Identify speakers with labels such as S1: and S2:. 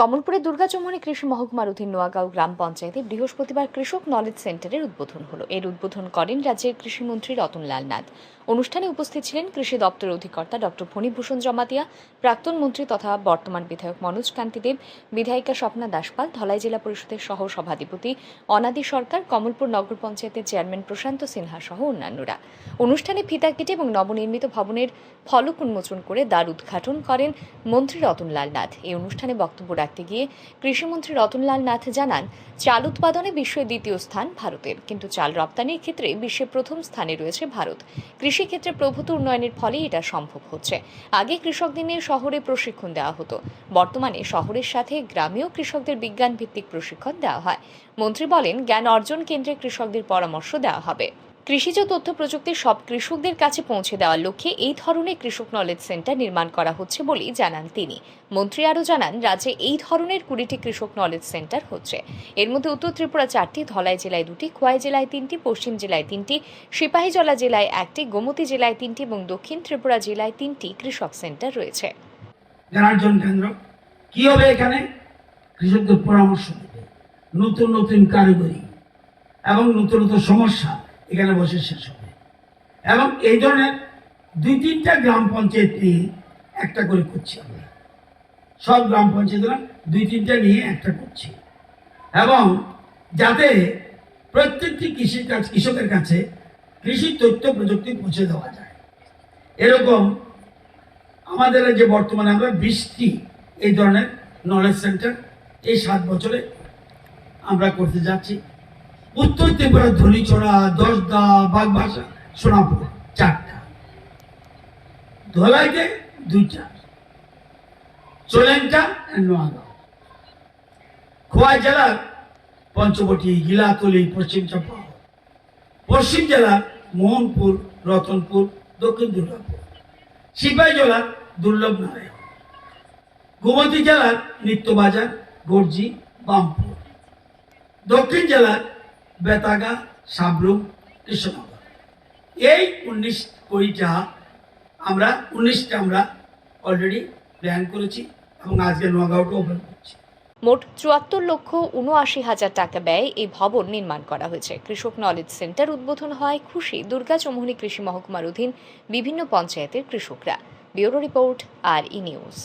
S1: কমলপুরের দুর্গাচৌমনি কৃষি মহকুমার অধীন নোয়াগাঁও গ্রাম পঞ্চায়েতে বৃহস্পতিবার কৃষক নলেজ সেন্টারের উদ্বোধন হলো। এর উদ্বোধন করেন রাজ্যের কৃষিমন্ত্রী রতনলাল নাথ। অনুষ্ঠানে উপস্থিত ছিলেন কৃষি দপ্তরের অধিকর্তা ডক্টর ফণীভূষণ জমাতিয়া, প্রাক্তন মন্ত্রী তথা বর্তমান বিধায়ক মনোজ কান্তি দেব বিধায়িকা স্বপ্না দাসপাল, ধলাই জেলা পরিষদের সহ সভাধিপতি অনাদি সরকার, কমলপুর নগর পঞ্চায়েতের চেয়ারম্যান প্রশান্ত সিনহা সহ অন্যান্যরা। অনুষ্ঠানে ফিতা কেটে এবং নবনির্মিত ভবনের ফলক উন্মোচন করে দ্বার উদ্ঘাটন করেন মন্ত্রী রতনলাল নাথ। এই অনুষ্ঠানে বক্তব্য রাখতে গিয়ে কৃষিমন্ত্রী রতনলাল নাথ জানান, চাল উৎপাদনে বিশ্বের দ্বিতীয় স্থান ভারতের। কিন্তু চাল রপ্তানির ক্ষেত্রে বিশ্বের প্রথম স্থানে রয়েছে ভারত। কৃষিক্ষেত্রে প্রভূত উন্নয়নের ফলে এটা সম্ভব হচ্ছে। আগে কৃষকদের নিয়ে শহরে প্রশিক্ষণ দেওয়া হতো। বর্তমানে শহরের সাথে গ্রামেও কৃষকদের বিজ্ঞান ভিত্তিক প্রশিক্ষণ দেওয়া হয়। মন্ত্রী বলেন, জ্ঞান অর্জন কেন্দ্রে কৃষকদের পরামর্শ দেওয়া হবে। কৃষিজ তথ্য প্রযুক্তি সব কৃষকদের কাছে পৌঁছে দেওয়ার লক্ষ্যে এই ধরনের কৃষক নলেজ সেন্টার নির্মাণ করা হচ্ছে বলেই জানান তিনি। মন্ত্রী আরও জানান, রাজ্যে এই ধরনের কুড়িটি কৃষক নলেজ সেন্টার হচ্ছে। এর মধ্যে উত্তর ত্রিপুরা চারটি, ধলাই জেলায় দুটি, খোয়াই জেলায় তিনটি, পশ্চিম জেলায় তিনটি, সিপাহীজলা জেলায় একটি, গোমতী জেলায় তিনটি এবং দক্ষিণ ত্রিপুরা জেলায় তিনটি কৃষক সেন্টার রয়েছে।
S2: জ্ঞানার্জন কেন্দ্র, কি হবে এখানে? কৃষকদের পরামর্শ দেবে। নতুন নতুন কারিগরি এবং নতুন নতুন সমস্যা। এখানে বসে শেষ হবে। এবং এই ধরনের দুই তিনটা গ্রাম পঞ্চায়েত নিয়ে একটা করে করছি আমরা। সব গ্রাম পঞ্চায়েতরা দুই তিনটা নিয়ে একটা করছি। এবং যাতে প্রত্যেকটি কৃষির কাছে, কৃষকের কাছে কৃষি তথ্য প্রযুক্তি পৌঁছে দেওয়া যায়। এরকম আমাদের যে বর্তমানে আমরা বৃষ্টি এই ধরনের নলেজ সেন্টার এই সাত বছরে আমরা করতে যাচ্ছি। উত্তর ত্রিপুরা ধনীচড়া দশদা বাগবাসা, সোনাপুর, চারটা। ধলাইতে দুইটা। চোলেনটা নোয়াগাঁও। খোয়াই জেলার পঞ্চবটি, গিলাতলি, পশ্চিম চম্পারণ। পশ্চিম জেলার মোহনপুর, রতনপুর, দক্ষিণ দুর্গাপুর। সিপাহী জেলার দুর্লভ নারায়ণ। গোমতী জেলার নিত্যবাজার, গর্জি, বামপুর। দক্ষিণ জেলার বেতাগা, সাবরুম, কৃষ্ণনগর। এই উনিশ কোটিটা আমরা, উনিশটা আমরা অলরেডি প্ল্যান করেছি এবং আজকে নোয়াগাঁওটা ওপেন করছি।
S1: মোট চুয়াত্তর লক্ষ উনআশি হাজার টাকা ব্যয়ে এই ভবন নির্মাণ করা হয়েছে। কৃষক নলেজ সেন্টার উদ্বোধন হয় খুশি, দুর্গা চৌমুহনী কৃষি মহকুমার অধীন বিভিন্ন পঞ্চায়েতের কৃষকরা। ব্যুরো রিপোর্ট, আর ই নিউজ।